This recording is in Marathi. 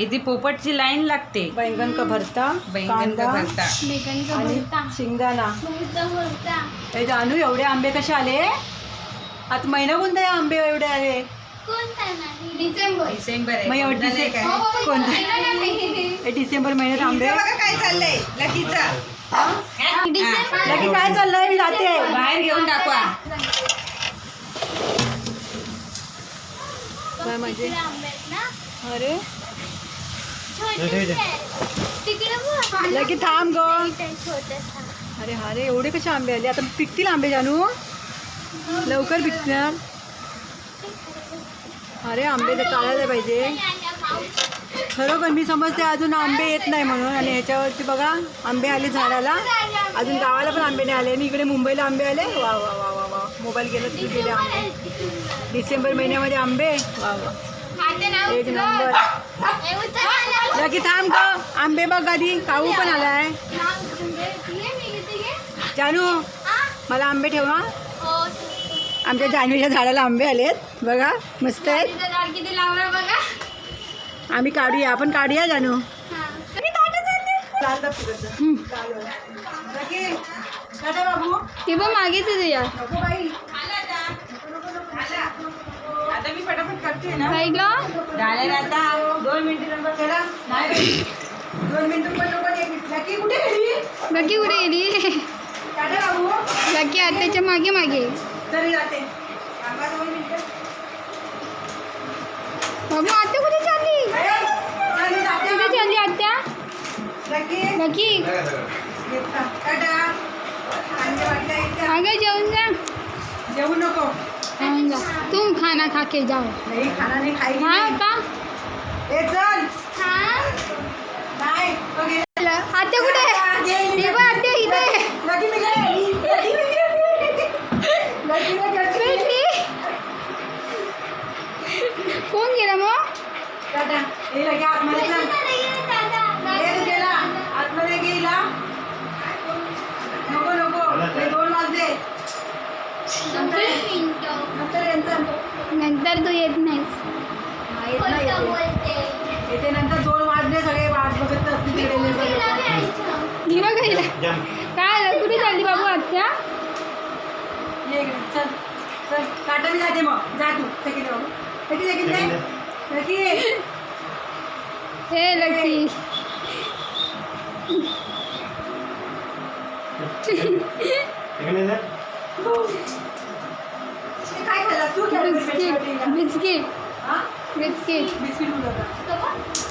इथे पोपटची लाईन लागते. बैंगन का भरता बैंगन का कांदा भरता. बेगन का आणि भरता. शेंगदाणा भरता भरता. हे जानू एवढे आंबे कसे आले? आता महिना कोणता आहे आंबे एवढे आले कोणता नाही डिसेंबर. डिसेंबर आहे. मग एवढं? डिसे- कोणता? हे डिसेंबर महिन्यात आंबे? बघा काय चाललंय. लकीचा. डिसेंबर. लकी काय चाललंय? मी जाते. बाहेर घेऊन टाकवा काय म्हणजे तिकडे आंबे आहेत ना? अरे. लगे थांब ग. अरे हा रे एवढे कसे आंबे आले? आता पिकतील आंबे जानू. लवकर पिकणार. अरे आंबे तर काढायला पाहिजे. खरोखर मी समजते अजून आंबे येत नाही म्हणून. आणि ह्याच्यावरती बघा आंबे आले झाडाला. अजून गावाला पण आंबे नाही आले. आणि इकडे मुंबईला आंबे आले. वा वा वा वा वा. मोबाईल गेलं गेले आंबे. डिसेंबर महिन्यामध्ये आंबे. वा वा. एक नंबर. आलं. लकी थांब ग आंबे बघ आधी काऊ पण आलाय. घेते, घे. जानू? मला आंबे ठेवा हो. आमच्या जानवीच्या झाडाला आंबे आलेत बघा मस्त आहेत. तिथं झाड किती लावलं बघा. आम्ही काढूया आपण काढूया जानू. हा. ती पण मागेच आहे तुझ्या नको बाई आता मी पटापट करते ना. काय ग? झाले आता. दोन मिनिटं नंतर चला नाही बाई. दोन मिनिटं पण नको एक मिनिट. लकी कुठे गेली? कुठे लकी आत्याच्या मागे मागे. चल जाते. थांबा दोन मिनिटं. बाबू आत्या कुठे चालली? जाते कुठे चालली आत्या. टाटा. अगं जेवून जा. जेवू नको. जेवून जा तुम खाना खा के जाओ नाही खाना नाही खायची हा. का ए चल नाही तो गेला. आत्या कुठे. हे बघ आत्या इथे. भेटली कोण गेला मग लकी आतमध्ये चल. ए, तू गेला. आतमध्ये गेला. नको नको हे दोन वाजले नंतर नंतर? नंतर तू येत नाहीस. येत नाही येते. नंतर दोन वाजले सगळे वाट बघत असतील तिकडे लेबर लोकं. दिवा गेला काय आलं? कुठे चालली बाबू आत्या. चल चल. टाटा मी जाते मग. जा तू बाबू लकी हे लकी. हे. काय खाल्लं? तू बिस्किट. बिस्किट. हा? बिस्किट. बिस्किट